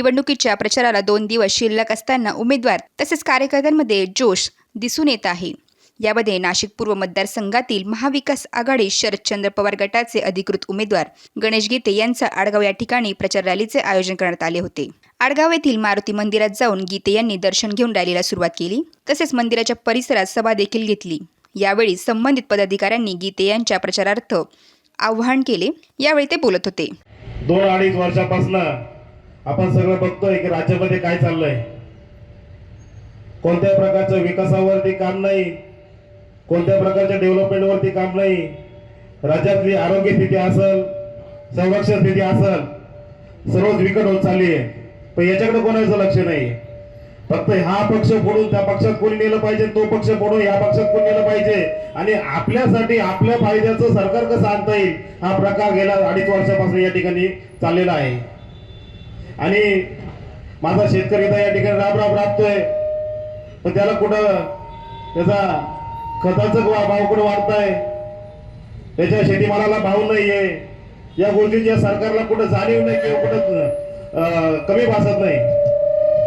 निवडणुकीच्या प्रचाराला दोन दिवस शिल्लक असताना उमेदवार तसेच कार्यकर्त्यांमध्ये जोश दिसून येत आहे. यामध्ये नाशिक पूर्व मतदारसंघातील महाविकास आघाडी शरदचंद्र पवार गटाचे अधिकृत उमेदवार गणेश गीते यांचा आडगाव या ठिकाणी प्रचार रॅलीचे आयोजन करण्यात आले होते. आडगाव येथील मारुती मंदिरात जाऊन गीते यांनी दर्शन घेऊन रॅलीला सुरुवात केली तसेच मंदिराच्या परिसरात सभा देखील घेतली. यावेळी संबंधित पदाधिकाऱ्यांनी गीते यांच्या प्रचारार्थ आवाहन केले. यावेळी ते बोलत होते. दोन अडीच वर्षापासून आपण सगळं बघतोय की राज्यामध्ये काय चाललंय. कोणत्या प्रकारच्या विकासावरती काम नाही. कोणत्या प्रकारच्या डेव्हलपमेंटवरती काम नाही. राज्यातली आरोग्य स्थिती असल संरक्षण स्थिती असल सर्वच विकट होत चालली आहे पण याच्याकडे कोणाचं लक्ष नाही फक्त हा पक्ष फोडून त्या पक्षात कोणी नेलं पाहिजे तो पक्ष फोडून या पक्षात कोणी नेलं पाहिजे. आणि आपल्यासाठी आपल्या फायद्याचं सरकार कसं आणता येईल हा प्रकार गेल्या अडीच वर्षापासून या ठिकाणी चाललेला आहे. आणि माझा शेतकरी तर या ठिकाणी राब राब राबतोय. पण त्याला कुठं त्याचा खताचा भाव कुठं वाढताय? त्याच्या शेतीमालाला भाव नाहीये. या गोष्टींच्या सरकारला कुठं जाणीव नाही किंवा कुठं कमी भासत नाही.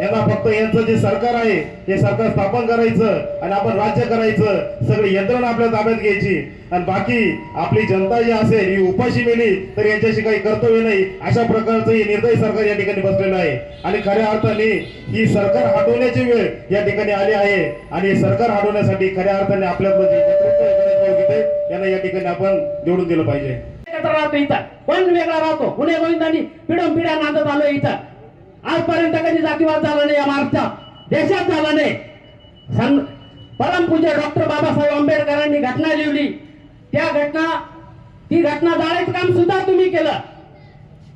यांना फक्त यांचं जे सरकार आहे हे सरकार स्थापन करायचं आणि आपण राज्य करायचं सगळी यंत्रणा आपल्या ताब्यात घ्यायची. आणि बाकी आपली जनता जी असेल ही उपाशी मेली तर यांच्याशी काही कर्तव्य नाही. अशा प्रकारचं हे निर्दयी सरकार या ठिकाणी बसलेलं आहे. आणि खऱ्या अर्थाने ही सरकार हटवण्याची वेळ या ठिकाणी आली आहे. आणि हे सरकार हटवण्यासाठी खऱ्या अर्थाने आपल्यातलं म्हणजे यांना या ठिकाणी आपण निवडून दिलं पाहिजे. राहतो इथं. कोण वेगळा राहतो? पुणे गोविंदांनी पिढून पिढ्या नांदत आलो इथं. आजपर्यंत कधी जातीवाद झाला नाही या महाराष्ट्रात. देशात झाला नाही. सं परमपूज्य डॉक्टर बाबासाहेब आंबेडकरांनी घटना लिहिली. त्या घटना ती घटना जाळायचं काम सुद्धा तुम्ही केलं.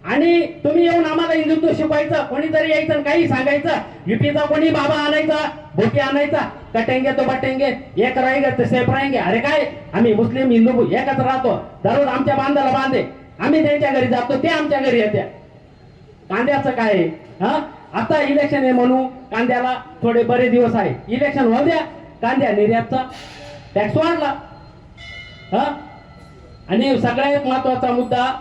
आणि तुम्ही येऊन आम्हाला हिंदुत्व शिकवायचं कोणीतरी यायचं काही सांगायचं. युपीचा कोणी बाबा आणायचा भोटी आणायचा कटेंगे तो बटेंगे एक राहेंगे ते सेफ राहेंगे अरे काय? आम्ही मुस्लिम हिंदू एकच राहतो. दररोज आमच्या बांधाला बांधे. आम्ही त्यांच्या घरी जातो ते आमच्या घरी येत्या कांद्याचं काय आहे? हा? आता इलेक्शन आहे म्हणून कांद्याला थोडे बरे दिवस आहे. इलेक्शन होऊ द्या. कांद्या निर्यातचा टॅक्स वाढला. हा? आणि सगळ्यात महत्त्वाचा मुद्दा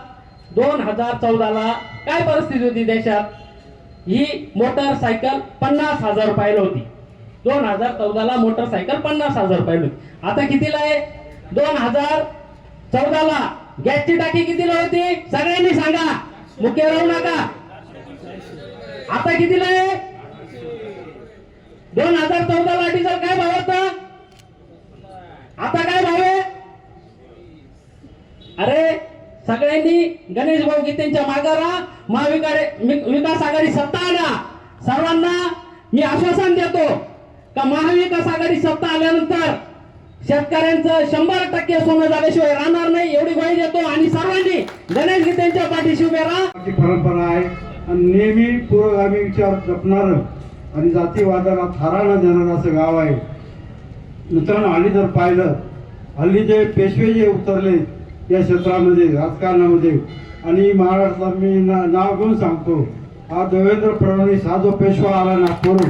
दोन हजार चौदाला काय परिस्थिती होती देशात? ही मोटरसायकल पन्नास हजार रुपयाला होती. दोन हजार चौदाला मोटरसायकल पन्नास हजार रुपयाला होती. आता कितीला आहे? दोन हजार चौदाला. गॅसची टाकी कितीला होती? सगळ्यांनी सांगा. मुख्य राहू नका. आता कितीला आहे? दोन हजार चौदाला डिझेल काय भाव होता? आता काय भाव आहे? अरे सगळ्यांनी गणेश भाऊ गीतेंच्या मागारा महाविकारे विकास आघाडी सत्ता आणा. सर्वांना मी आश्वासन देतो का महाविकास आघाडी सत्ता आल्यानंतर शेतकऱ्यांचं शंभर टक्के सोनं झाल्याशिवाय राहणार नाही एवढी ग्वाही देतो. आणि सर्वांनी गणेश गीतेंच्या पाठीशी उभे राहा. परंपरा आहे आणि नेहमी पुरोगामी विचार जपणारं आणि जातीवादाला थारा न देणारं असं गाव आहे. मित्रांनो हल्ली जर पाहिलं हल्ली जे पेशवे जे उतरले या क्षेत्रामध्ये राजकारणामध्ये आणि महाराष्ट्रात मी ना नाव घेऊन सांगतो हा देवेंद्र फडणवीस हा जो पेशवा आला नागपूरहून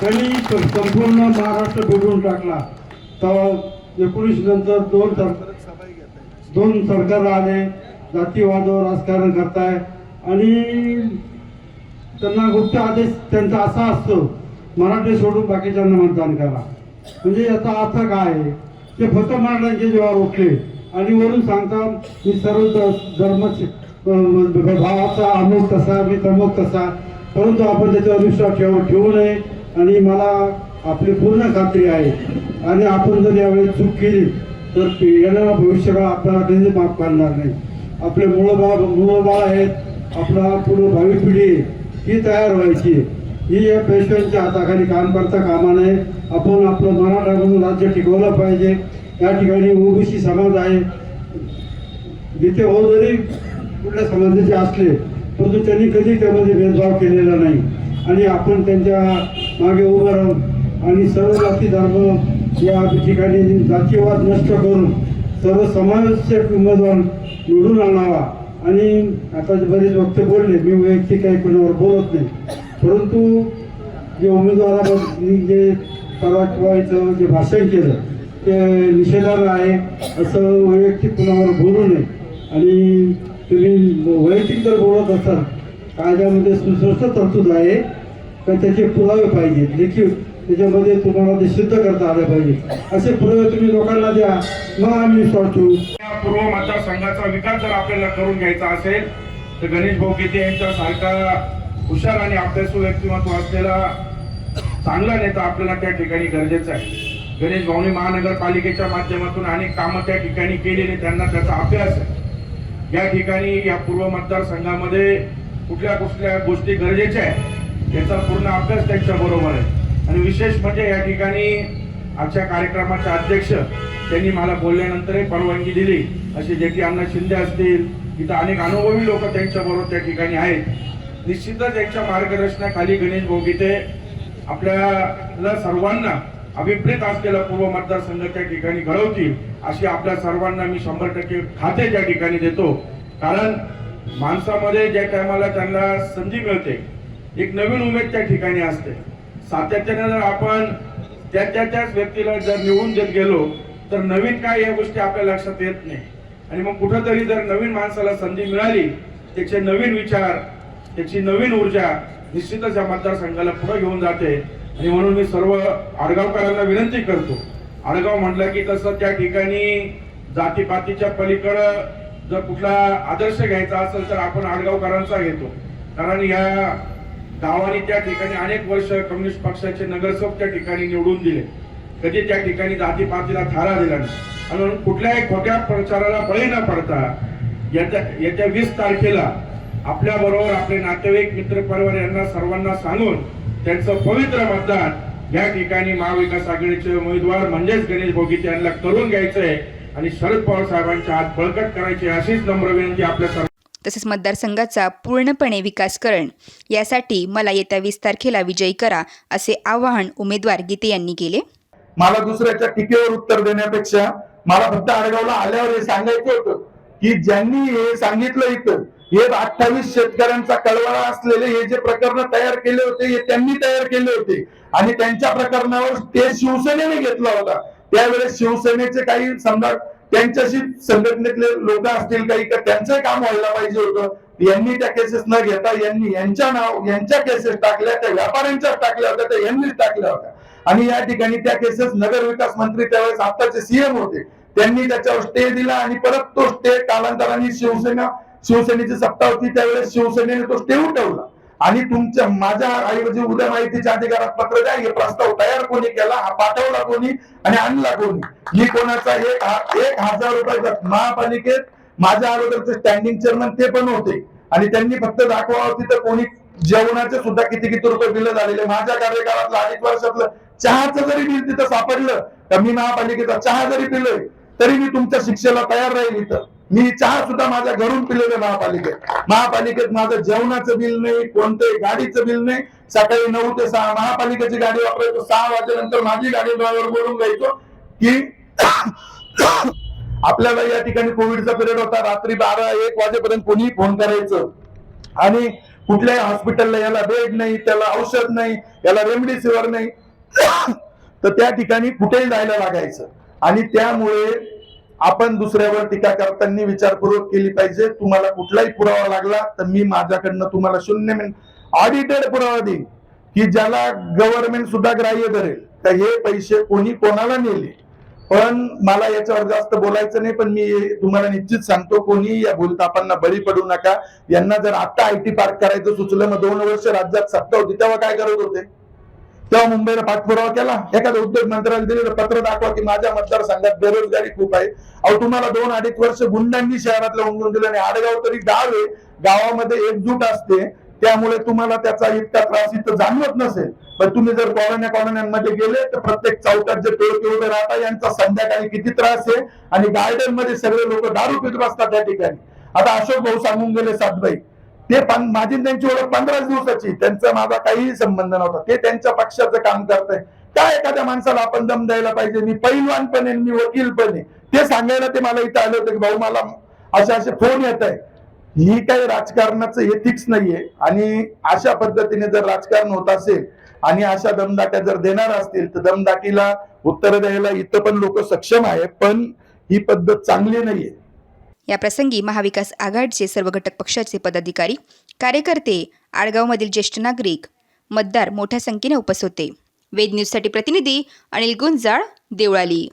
त्यांनी संपूर्ण महाराष्ट्र बिघडून टाकला. तर एकोणीस नंतर दोन सर दोन सरकार आले जातीवादावर राजकारण करताय. आणि त्यांना गुप्त आदेश त्यांचा असा असतो मराठी सोडून बाकीच्यांना मतदान करा. म्हणजे याचा अर्थ काय? आहे ते फक्त मराठ्यांचे जेव्हा उठले आणि वरून सांगतात मी सर्व धर्म भावाचा अमुक तसा मी तमुक तसा परंतु आपण त्याच्यावर विश्वास ठेवू ठेवू नये आणि मला आपली पूर्ण खात्री आहे. आणि आपण जर यावेळी चूक केली तर येणारा भविष्यकाळ आपल्याला कधी माफ करणार नाही. आपले मूळ बाळ मूळ बाळ आहेत आपला पुढे भावी पिढी ही तयार व्हायची. ही या पेशव्यांच्या हाताखाली काम करता कामा नये. आपण आपलं मराठा म्हणून राज्य टिकवलं पाहिजे. या ठिकाणी ओबीसी समाज आहे. जिथे हो जरी कुठल्या समाजाचे असले परंतु त्यांनी कधी त्यामध्ये भेदभाव केलेला नाही. आणि आपण त्यांच्या मागे उभं राहून आणि सर्व जाती धर्म या ठिकाणी जातीवाद नष्ट करून सर्व समावेशक उमेदवार निवडून आणावा. आणि आता बरेच वक्ते बोलले मी वैयक्तिक काही कोणावर बोलत नाही. परंतु जे उमेदवाराबद्दल जे परवाचं जे भाषण केलं ते निषेधार्ह आहे असं वैयक्तिक कुणावर बोलू नये. आणि तुम्ही वैयक्तिक जर बोलत असाल कायद्यामध्ये सुस्पष्ट तरतूद आहे तर त्याचे पुरावे पाहिजेत. लेखी त्याच्यामध्ये तुम्हाला ते सिद्ध करता आले पाहिजे. असे पुरावे तुम्ही लोकांना द्या. मग आम्ही विश्वास ठेवू पूर्व मतदारसंघाचा विकास जर आपल्याला करून घ्यायचा असेल तर गणेश भाऊ गीते यांच्यासारखा हुशार आणि अभ्यासू व्यक्तिमत्व असलेला चांगला नेता आपल्याला त्या ठिकाणी गरजेचा आहे. गणेश भाऊनी महानगरपालिकेच्या माध्यमातून अनेक कामं त्या ठिकाणी केलेली त्यांना त्याचा अभ्यास आहे. या ठिकाणी या पूर्व मतदारसंघामध्ये कुठल्या कुठल्या गोष्टी गरजेच्या आहेत याचा पूर्ण अभ्यास त्यांच्या बरोबर आहे. आणि विशेष म्हणजे या ठिकाणी आजच्या कार्यक्रमाचे अध्यक्ष त्यांनी मला बोलल्यानंतरही परवानगी दिली. असे जे की अण्णा शिंदे असतील इथं अनेक अनुभवी लोक त्यांच्या बरोबर त्या ठिकाणी आहेत. निश्चितच त्यांच्या मार्गदर्शनाखाली गणेश भोगीते आपल्याला सर्वांना अभिप्रेत असलेला पूर्व मतदारसंघ त्या ठिकाणी घडवतील अशी आपल्या सर्वांना मी शंभर टक्के खाते त्या ठिकाणी देतो. कारण माणसामध्ये ज्या टायमाला त्यांना संधी मिळते एक नवीन उमेद त्या ठिकाणी असते. सातत्याने जर आपण त्या त्या त्याच व्यक्तीला जर निवडून देत गेलो तर नवीन काय या गोष्टी आपल्या लक्षात येत नाही. आणि मग कुठंतरी जर नवीन माणसाला संधी मिळाली त्याचे नवीन विचार त्याची नवीन ऊर्जा निश्चितच या मतदारसंघाला पुढे घेऊन जाते. आणि म्हणून मी सर्व आडगावकरांना विनंती करतो. आडगाव म्हटलं की तसं त्या ठिकाणी जातीपातीच्या पलीकडं जर कुठला आदर्श घ्यायचा असेल तर आपण आडगावकरांचा घेतो. कारण या गावाने त्या ठिकाणी अनेक वर्ष कम्युनिस्ट पक्षाचे नगरसेवक त्या ठिकाणी निवडून दिले. कधी त्या ठिकाणी जातीपातीला थारा दिला नाही. आणि म्हणून कुठल्याही खोट्या प्रचाराला बळी न पडता येत्या येत्या वीस तारखेला आपल्या बरोबर आपले नातेवाईक मित्र परिवार यांना सर्वांना सांगून त्यांचं पवित्र मतदान या ठिकाणी महाविकास आघाडीचे उमेदवार म्हणजेच गणेश भोगीत यांना करून घ्यायचंय. आणि शरद पवार साहेबांच्या हात बळकट करायची अशीच नम्र विनंती आपल्या तसेच मतदारसंघाचा पूर्णपणे विकास करण यासाठी मला येत्या वीस तारखेला विजयी करा असे आवाहन उमेदवार गीते यांनी केले. मला दुसऱ्याच्या टीकेवर उत्तर देण्यापेक्षा मला फक्त आडगावला आल्यावर हे सांगायचं होतं की ज्यांनी हे सांगितलं इथं हे अठ्ठावीस शेतकऱ्यांचा कळवळा असलेले हे जे प्रकरण तयार केले होते हे त्यांनी तयार केले होते. आणि त्यांच्या प्रकरणावर ते शिवसेनेने घेतला होता. त्यावेळेस शिवसेनेचे काही समजा त्यांच्याशी संघटनेतले लोक असतील काही का त्यांचं काम व्हायला पाहिजे होतं. यांनी त्या केसेस न घेता यांनी यांच्या नाव यांच्या केसेस टाकल्या त्या व्यापाऱ्यांच्या टाकल्या होत्या त्या यांनीच टाकल्या होत्या. आणि या ठिकाणी त्या केसेस नगर विकास मंत्री त्यावेळेस आताचे सीएम होते. त्यांनी त्याच्यावर स्टे दिला आणि परत तो स्टे कालांतराने शिवसेना शिवसेनेची सत्ता होती त्यावेळेस शिवसेनेने तो स्टे उठवला आणि तुमच्या माझ्या ऐवजी उद्या माहितीच्या अधिकारात पत्र द्या हे प्रस्ताव तयार कोणी केला हा पाठवला कोणी आणि आणला कोणी? मी कोणाचा एक एक हजार रुपयाचा महापालिकेत माझ्या अगोदरचे स्टँडिंग चेअरमन ते पण होते. आणि त्यांनी फक्त दाखवावं तिथं कोणी जेवणाचे सुद्धा किती किती रुपये बिल झालेले. माझ्या कार्यकाळातलं अनेक वर्षातलं चहाचं जरी बिल तिथं सापडलं तर मी महापालिकेचा चहा जरी पिलोय तरी मी तुमच्या शिक्षेला तयार राहील इथं. मी चहा सुद्धा माझ्या घरून पिलेलं महापालिकेत. महापालिकेत माझं जेवणाचं बिल नाही कोणतंही गाडीचं बिल नाही. सकाळी नऊ ते सहा महापालिकेची गाडी वापरायचो. सहा वाजेनंतर माझी गाडी ड्रायव्हर बोलून जायचो की आपल्याला या ठिकाणी कोविडचा पिरियड होता. रात्री बारा एक वाजेपर्यंत कोणीही फोन करायचं. आणि कुठल्याही हॉस्पिटलला याला बेड नाही त्याला औषध नाही याला रेमडेसिवीर नाही. तर त्या ठिकाणी कुठेही जायला लागायचं. आणि त्यामुळे आपण दुसऱ्यावर टीका करताना विचारपूर्वक केली पाहिजे. तुम्हाला कुठलाही पुरावा लागला तर मी माझ्याकडनं तुम्हाला शून्य ऑडिटेड पुरावा देईन. की ज्याला गव्हर्नमेंट सुद्धा ग्राह्य धरेल. तर हे पैसे कोणी कोणाला नेले? पण मला याच्यावर जास्त बोलायचं नाही पण मी तुम्हाला निश्चित सांगतो कोणी या भूलतापांना बळी पडू नका. यांना जर आता आयटी पार्क करायचं सुचलं मग दोन वर्ष राज्यात सत्ता होती तेव्हा काय करत होते? तेव्हा मुंबईला पाठपुरावा केला. एखाद्या उद्योग मंत्र्याला दिलेलं पत्र दाखवा की माझ्या मतदारसंघात बेरोजगारी खूप आहे. अहो तुम्हाला दोन अडीच वर्ष गुंडांनी शहरातलं उमजून दिलं आणि आडगाव तरी गाव आहे. गावामध्ये एकजूट असते. त्यामुळे तुम्हाला त्याचा इतका त्रास इथं जाणवत नसेल. पण तुम्ही जर कॉलन्या कॉलन्यांमध्ये गेले तर प्रत्येक चौकात जे टोळके उभे राहता यांचा संध्याकाळी किती त्रास आहे? आणि गार्डनमध्ये सगळे लोक दारू पित बसतात त्या ठिकाणी. आता अशोक भाऊ सांगून गेले सातबाई. ते माझी त्यांची ओळख पंधराच दिवसाची. त्यांचा माझा काहीही संबंध नव्हता. ते त्यांच्या पक्षाचं काम करताय. काय एखाद्या माणसाला आपण दम द्यायला पाहिजे? मी पैलवानपणे मी वकीलपणे. ते सांगायला ते मला इथं आले होते की भाऊ मला असे असे फोन येत आहे ही काही राजकारणाचं एथिक्स नाहीये. आणि अशा पद्धतीने जर राजकारण होत असेल आणि अशा दमदाट्या जर देणार असतील तर दमदाटीला उत्तर द्यायला इथं पण लोक सक्षम आहे पण ही पद्धत चांगली नाहीये. याप्रसंगी महाविकास आघाडीचे सर्व घटक पक्षाचे पदाधिकारी कार्यकर्ते आडगावमधील ज्येष्ठ नागरिक मतदार मोठ्या संख्येने उपस्थित होते. वेद न्यूजसाठी प्रतिनिधी अनिल गुंजाळ देवळाली.